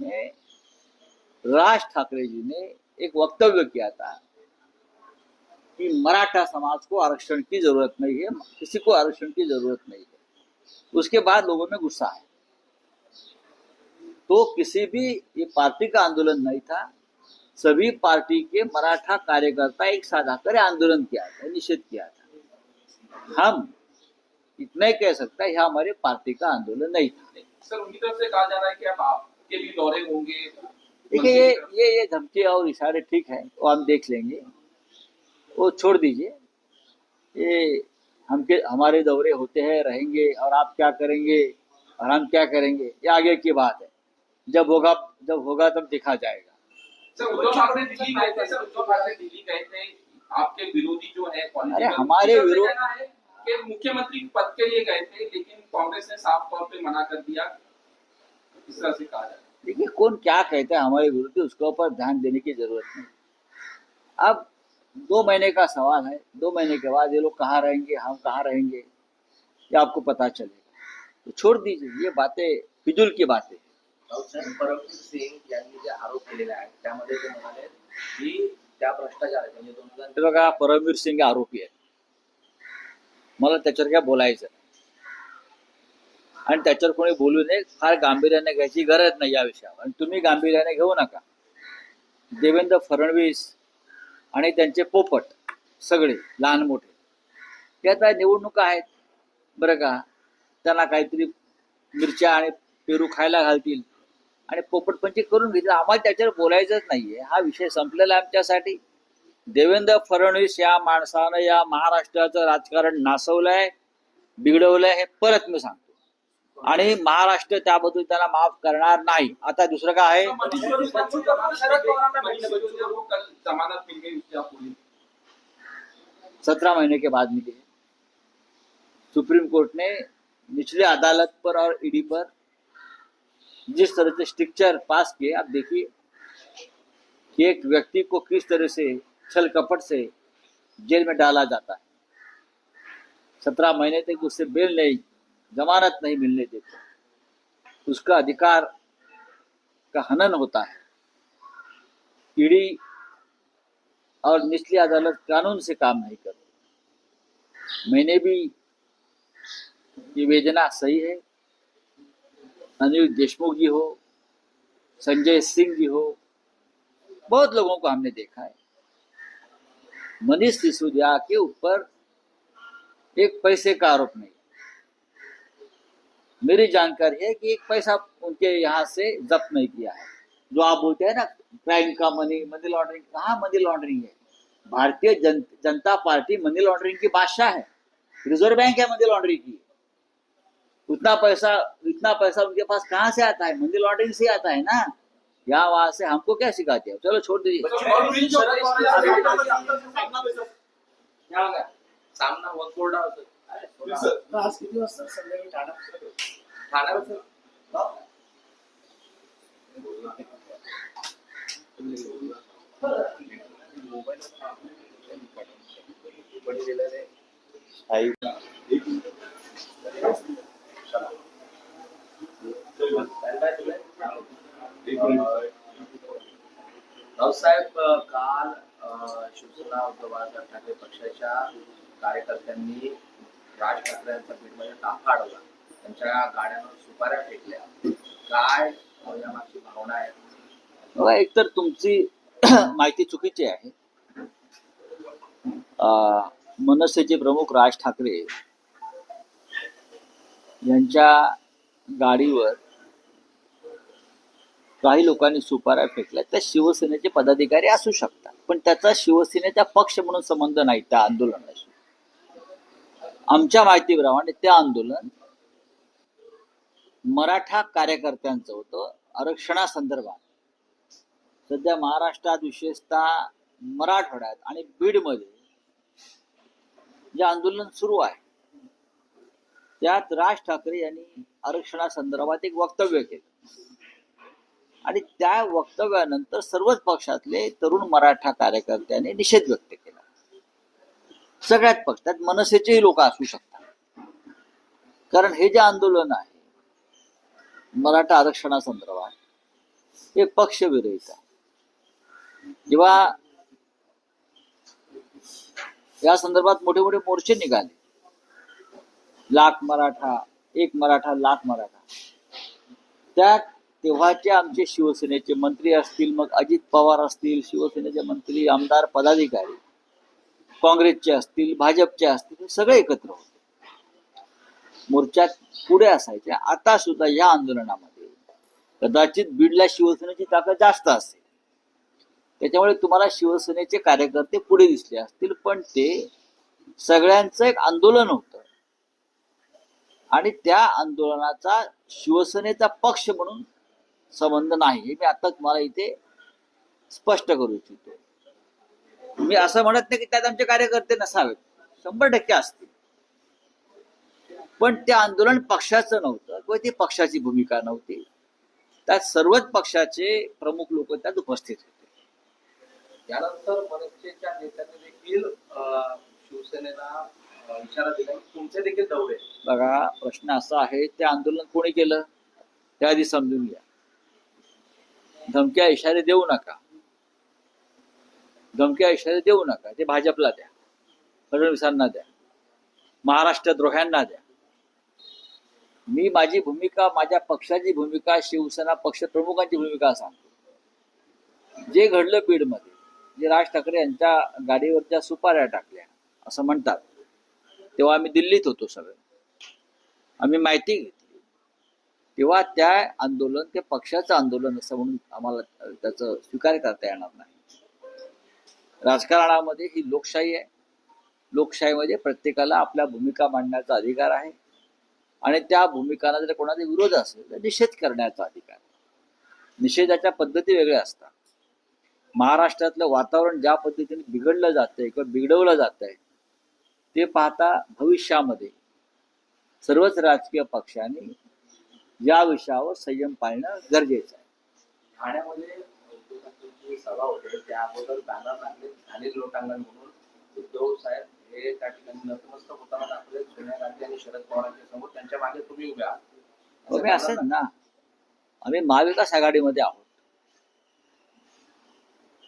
में राज ठाकरे जी ने एक वक्तव्य किया था कि मराठा समाज को आरक्षण की ज़रूरत नहीं है, किसी को आरक्षण की ज़रूरत नहीं है। उसके बाद लोगों में गुस्सा है तो किसी भी ये पार्टी का आंदोलन नहीं था, सभी पार्टी के मराठा कार्यकर्ता एक साथ आकर आंदोलन किया था, निषेध किया था। हम इतना ही कह सकते हैं, यह हमारे पार्टी का आंदोलन नहीं था। सर, उनकी तरफ़ से कहा जा रहा है कि अब आपके भी दौरे होंगे। देखिए ये ये ये धमकी और इशारे ठीक है वो हम देख लेंगे। वो छोड़ दीजिए। ये हमके हमारे दौरे होते हैं रहेंगे और आप क्या करेंगे और हम क्या करेंगे ये आगे की बात है। जब होगा जब होगा तब देखा जाएगा। आपके विरोधी जो है अरे हमारे विरोध- कि मुख्यमंत्री पद के लिए गए थे लेकिन कांग्रेस ने साफ़ तौर पे मना कर दिया। इस तरह से कहा देखिए कौन क्या कहता है हमारे गुरु विरुद्ध उसके ऊपर ध्यान देने की ज़रूरत नहीं। अब दो महीने का सवाल है दो महीने के बाद ये लोग कहाँ रहेंगे हम कहाँ रहेंगे ये आपको पता चलेगा। तो छोड़ दीजिए ये बातें फिजूल की बातें परमवीर सिंग यांनी जे आरोप की आहे मला त्याच्यावर काय बोलायचं. आणि त्याच्यावर कोणी बोलू नये फार गांभीर्याने घ्यायची गरज नाही या विषयावर. आणि तुम्ही गांभीर्याने घेऊ नका. देवेंद्र फडणवीस आणि त्यांचे पोपट सगळे लहान मोठे ते आता निवडणुका आहेत? बरं का? त्यांना काहीतरी मिरच्या आणि पेरू खायला घालतील. आणि पोपटपंची करून घेतील. आम्हाला त्याच्यावर बोलायचंच नाहीये. हा विषय संपलेला आहे आमच्यासाठी. देवेंद्र फडणवीस या माणसानं या महाराष्ट्राचं राजकारण नासवलंय बिघडवलंय हे परत मी सांगतो. आणि महाराष्ट्र त्याबद्दल त्यांना माफ करणार नाही. आता दुसरं काय आहे? सतरा सत्रह महीने के बाद मिली है सुप्रीम कोर्ट ने निचले अदालत पर और ईडी पर जिस तरह से स्ट्रिक्चर पास किए आप देखिए कि एक व्यक्ति को किस तरह से छल कपट से जेल में डाला जाता है। सत्रह महीने तक उससे बेल नहीं जमानत नहीं मिलने देते। उसका अधिकार का हनन होता है। ईडी और निचली अदालत कानून से काम नहीं करती। मैंने भी ये वेदना सही है। अनिल देशमुख जी हो, संजय सिंह जी हो, बहुत लोगों को हमने देखा है। मनीष सिसोदिया के ऊपर एक पैसे का आरोप नहीं। मेरी जानकारी है कि एक पैसा उनके यहाँ से जब्त नहीं किया है जो आप बोलते हैं ना क्राइम का मनी मनी लॉन्ड्रिंग कहाँ मनी लॉन्ड्रिंग है भारतीय जन, जनता पार्टी मनी लॉन्ड्रिंग की बादशाह है रिज़र्व बैंक है मनी लॉन्ड्रिंग की उतना पैसा इतना पैसा उनके पास कहाँ से आता है मनी लॉन्ड्रिंग से आता है ना यहाँ वहाँ से हमको क्या सिखाते हैं चलो छोड़ दीजिए? सामना आज किती वाजता संध्याकाळी रावसाहेब काल शिवसेना उद्धव बाळासाहेब ठाकरे पक्षाच्या कार्यकर्त्यांनी राज ठाकरे यांचा बीडमध्ये म्हणजे टाका अडवला त्यांच्या गाड्यांवर सुपाऱ्या फेकल्या. काय अ, यामागची भावना आहे? एकतर तुमची माहिती चुकीची आहे. मनसेचे प्रमुख राज ठाकरे यांच्या गाडीवर काही लोकांनी सुपाऱ्या फेकल्या. त्या शिवसेनेचे पदाधिकारी असू शकतात पण त्याचा शिवसेनेचा पक्ष म्हणून संबंध नाही त्या आंदोलनाशी. आमच्या माहितीप्रमाणे ते आंदोलन मराठा कार्यकर्त्यांचं होतं. आरक्षणासंदर्भात सध्या महाराष्ट्रात विशेषतः मराठवाड्यात आणि बीडमध्ये जे आंदोलन सुरू आहे त्यात राज ठाकरे यांनी आरक्षणासंदर्भात एक वक्तव्य केलं. आणि त्या वक्तव्यानंतर सर्वच पक्षातले तरुण मराठा कार्यकर्त्यांनी निषेध व्यक्त केला. सगळ्यात पक्षात मनसेचेही लोक असू शकतात. कारण हे जे आंदोलन आहे मराठा आरक्षणासंदर्भात हे पक्षविरहित आहे. जेव्हा या संदर्भात मोठे मोठे मोर्चे निघाले लाख मराठा एक मराठा लाख मराठा त्यात तेव्हाचे आमचे शिवसेनेचे मंत्री असतील मग अजित पवार असतील शिवसेनेचे मंत्री आमदार पदाधिकारी काँग्रेसचे असतील भाजपचे असतील सगळे एकत्र होते. मोर्चात पुढे असायचे. आता सुद्धा या आंदोलनामध्ये कदाचित बीडला शिवसेनेची ताकद जास्त असेल. त्याच्यामुळे तुम्हाला शिवसेनेचे कार्यकर्ते पुढे दिसले असतील पण ते सगळ्यांचं एक आंदोलन होत. आणि त्या आंदोलनाचा शिवसेनेचा पक्ष म्हणून संबंध नाही हे मी आता तुम्हाला इथे स्पष्ट करू इच्छितो. मी असं म्हणत नाही की त्यात आमचे कार्यकर्ते नसावेत. शंभर टक्के असतील. पण ते आंदोलन पक्षाचं नव्हतं किंवा ती पक्षाची भूमिका नव्हती. त्यात सर्वच पक्षाचे प्रमुख लोक त्यात उपस्थित होते. यानंतर मनसेच्या नेत्यांनी देखील शिवसेनेला इशारा दिला. तुमचे देखील दौरे. बघा प्रश्न असा आहे ते आंदोलन कोणी केलं? त्या आधी समजून घ्या. धमक्या इशारे देऊ नका. धमक्या इशारे देऊ नका. ते भाजपला द्या. फडणवीसांना द्या. महाराष्ट्र द्रोह्यांना द्या. मी माझी भूमिका माझ्या पक्षाची भूमिका शिवसेना पक्ष प्रमुखांची भूमिका सांगतो. जे घडलं बीडमध्ये जे राज ठाकरे यांच्या गाडीवरच्या सुपाऱ्या टाकल्या असं म्हणतात. तेव्हा आम्ही दिल्लीत होतो सगळे. आम्ही माहिती घेतली. तेव्हा त्या आंदोलन ते पक्षाचं आंदोलन असं म्हणून आम्हाला त्याचं स्वीकार करता येणार नाही. राजकारणामध्ये ही लोकशाही आहे. लोकशाहीमध्ये प्रत्येकाला आपल्या भूमिका मांडण्याचा अधिकार आहे. आणि त्या भूमिकांना जर कोणाचा विरोध असेल तर निषेध करण्याचा अधिकार आहे. निषेधाच्या पद्धती वेगळ्या असतात. महाराष्ट्रातलं वातावरण ज्या पद्धतीने बिघडलं जातंय किंवा बिघडवलं जात आहे ते पाहता भविष्यामध्ये सर्वच राजकीय पक्षांनी या विषयावर संयम पाळणं गरजेचं आहे. ठाण्यामध्ये ठाकरेंची सभा होते. त्या अगोदर बॅनर लागले. झाले लोटांगण म्हणून उद्धव साहेब हे त्या ठिकाणी नतमस्तक होताना दाखवले. सोनिया गांधी आणि शरद पवारांच्या समोर. त्यांच्या मागे तुम्ही उभे आहात. असेच ना आम्ही महाविकास आघाडीमध्ये आहोत.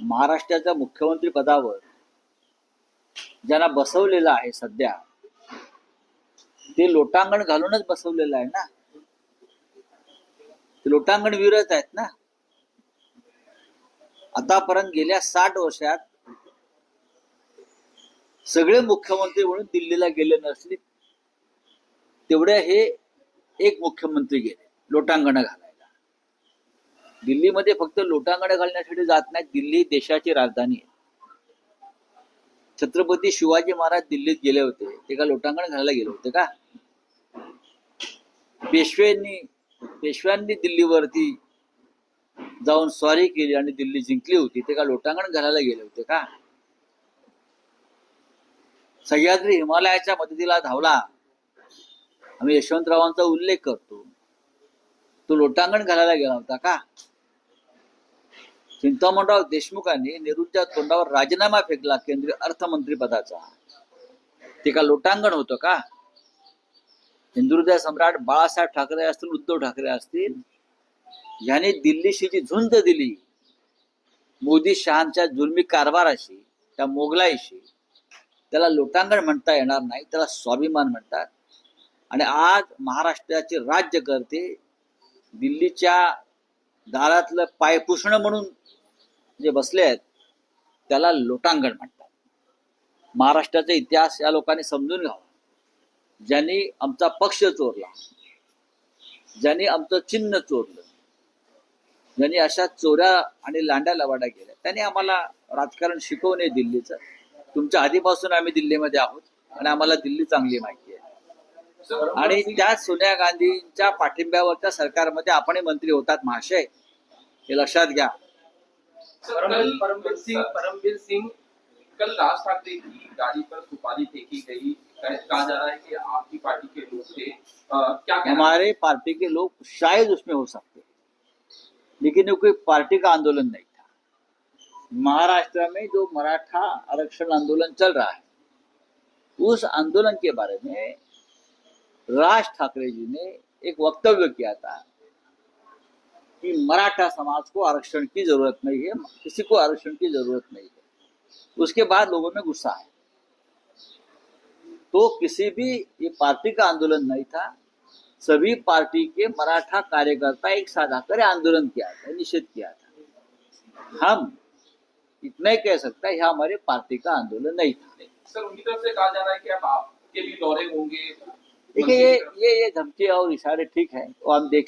महाराष्ट्राच्या मुख्यमंत्री पदावर ज्यांना बसवलेलं आहे सध्या ते लोटांगण घालूनच बसवलेलं आहे ना? ते लोटांगण विरत आहेत ना? आतापर्यंत गेल्या साठ वर्षात सगळे मुख्यमंत्री म्हणून दिल्लीला गेले नसले तेवढे हे एक मुख्यमंत्री गेले लोटांगण घालायला. दिल्लीमध्ये फक्त लोटांगण घालण्यासाठी जात नाही दिल्ली देशाची राजधानी आहे. छत्रपती शिवाजी महाराज दिल्लीत गेले होते ते का लोटांगण घालायला गेले होते का? पेशव्यांनी पेशव्यांनी दिल्लीवरती जाऊन स्वारी केली आणि दिल्ली जिंकली होती ते का लोटांगण घालायला गेले होते का? सह्याद्री हिमालयाच्या मदतीला धावला. आम्ही यशवंतरावांचा उल्लेख करतो. तो लोटांगण घालायला गेला होता का? चिंतामणराव देशमुखांनी नेहरूच्या तोंडावर राजीनामा फेकला केंद्रीय अर्थमंत्री पदाचा ते का लोटांगण होतं का? हिंदुहृदय सम्राट बाळासाहेब ठाकरे असतील उद्धव ठाकरे असतील याने दिल्लीशी जी झुंज दिली मोदी शहांच्या जुलमी कारभाराशी त्या मोगलाईशी त्याला लोटांगण म्हणता येणार नाही त्याला स्वाभिमान म्हणतात. आणि आज महाराष्ट्राचे राज्यकर्ते दिल्लीच्या दारातलं पाय पुसणं म्हणून जे बसले आहेत त्याला लोटांगण म्हणतात. महाराष्ट्राचा इतिहास या लोकांनी समजून घ्यावा. ज्यांनी आमचा पक्ष चोरला ज्यांनी आमचं चिन्ह चोरलं ज्यांनी अशा चोऱ्या आणि लांड्या लवाड्या केल्या. त्यांनी आम्हाला राजकारण शिकवू नये दिल्लीचं. तुमच्या आधीपासून आम्ही दिल्लीमध्ये आहोत आणि आम्हाला दिल्ली चांगली माहिती आहे. आणि त्याच सोनिया गांधींच्या पाठिंब्यावरच्या सरकारमध्ये आपणही मंत्री होतात महाशय. हे लक्षात घ्या. परमवीर सिंह परमवीर सिंह कल राज ठाकरे की गाड़ी पर सुपारी फेंकी गई कह- जा रहा है कि आपकी पार्टी के लोग थे। अ, क्या? हमारे पार्टी के लोग शायद उसमें हो सकते। लेकिन कोई पार्टी का आंदोलन नहीं था। महाराष्ट्र में जो मराठा आरक्षण आंदोलन चल रहा है, उस आंदोलन के बारे में राज ठाकरे जी ने एक वक्तव्य किया था कि मराठा समाज को आरक्षण की ज़रूरत नहीं है, किसी को आरक्षण की ज़रूरत नहीं है। उसके बाद लोगों में गुस्सा है। तो किसी भी ये पार्टी का आंदोलन नहीं था सभी पार्टी के मराठा कार्यकर्ता एक साथ आकर आंदोलन किया था निषेध किया था। हम इतना ही कह सकते हैं यह हमारे पार्टी का आंदोलन नहीं था। सर उनकी तरफ़ से कहा जा रहा है कि आप आपके भी दौरे होंगे। देखिए ये ये ये धमकी और इशारे ठीक है वो हम देख